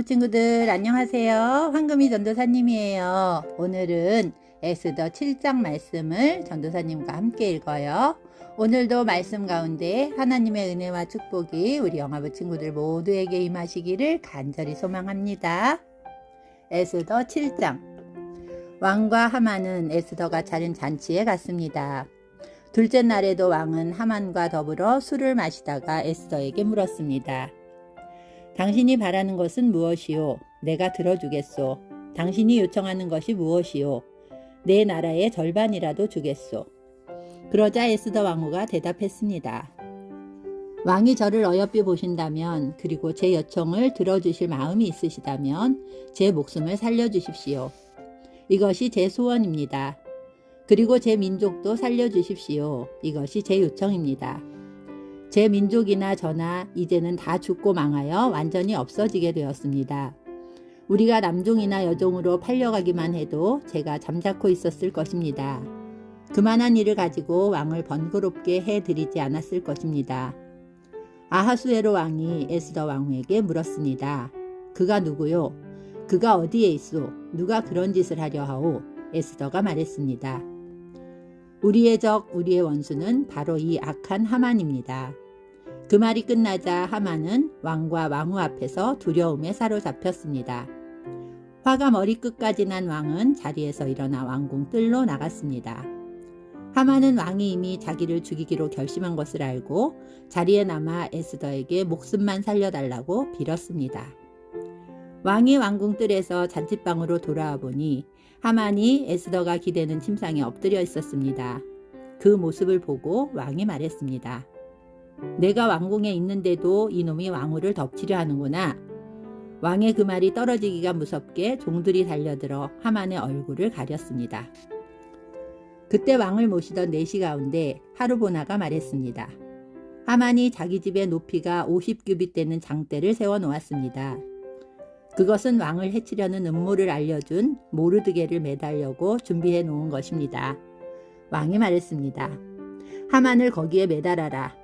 영화부 친구들 안녕하세요. 황금이 전도사님이에요. 오늘은 에스더 7장 말씀을 전도사님과 함께 읽어요. 오늘도 말씀 가운데 하나님의 은혜와 축복이 우리 영화부 친구들 모두에게 임하시기를 간절히 소망합니다. 에스더 7장 왕과 하만은 에스더가 차린 잔치에 갔습니다. 둘째 날에도 왕은 하만과 더불어 술을 마시다가 에스더에게 물었습니다. 당신이 바라는 것은 무엇이요? 내가 들어주겠소. 당신이 요청하는 것이 무엇이요? 내 나라의 절반이라도 주겠소. 그러자 에스더 왕후가 대답했습니다. 왕이 저를 어여삐 보신다면, 그리고 제 요청을 들어주실 마음이 있으시다면, 제 목숨을 살려주십시오. 이것이 제 소원입니다. 그리고 제 민족도 살려주십시오. 이것이 제 요청입니다. 제 민족이나 저나 이제는 다 죽고 망하여 완전히 없어지게 되었습니다. 우리가 남종이나 여종으로 팔려가기만 해도 제가 잠자코 있었을 것입니다. 그만한 일을 가지고 왕을 번거롭게 해드리지 않았을 것입니다. 아하수에로 왕이 에스더 왕후에게 물었습니다. 그가 누구요? 그가 어디에 있소? 누가 그런 짓을 하려 하오? 에스더가 말했습니다. 우리의 적, 우리의 원수는 바로 이 악한 하만입니다. 그 말이 끝나자 하만은 왕과 왕후 앞에서 두려움에 사로잡혔습니다. 화가 머리끝까지 난 왕은 자리에서 일어나 왕궁 뜰로 나갔습니다. 하만은 왕이 이미 자기를 죽이기로 결심한 것을 알고 자리에 남아 에스더에게 목숨만 살려달라고 빌었습니다. 왕이 왕궁 뜰에서 잔치방으로 돌아와 보니 하만이 에스더가 기대는 침상에 엎드려 있었습니다. 그 모습을 보고 왕이 말했습니다. 내가 왕궁에 있는데도 이놈이 왕후를 덮치려 하는구나. 왕의 그 말이 떨어지기가 무섭게 종들이 달려들어 하만의 얼굴을 가렸습니다. 그때 왕을 모시던 내시 가운데 하루보나가 말했습니다. 하만이 자기 집의 높이가 50규빗 되는 장대를 세워 놓았습니다. 그것은 왕을 해치려는 음모를 알려준 모르드게를 매달려고 준비해 놓은 것입니다. 왕이 말했습니다. 하만을 거기에 매달아라.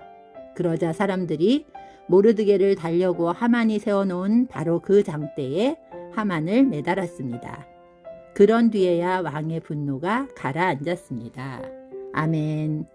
그러자 사람들이 모르드게를 달려고 하만이 세워놓은 바로 그 장대에 하만을 매달았습니다. 그런 뒤에야 왕의 분노가 가라앉았습니다. 아멘.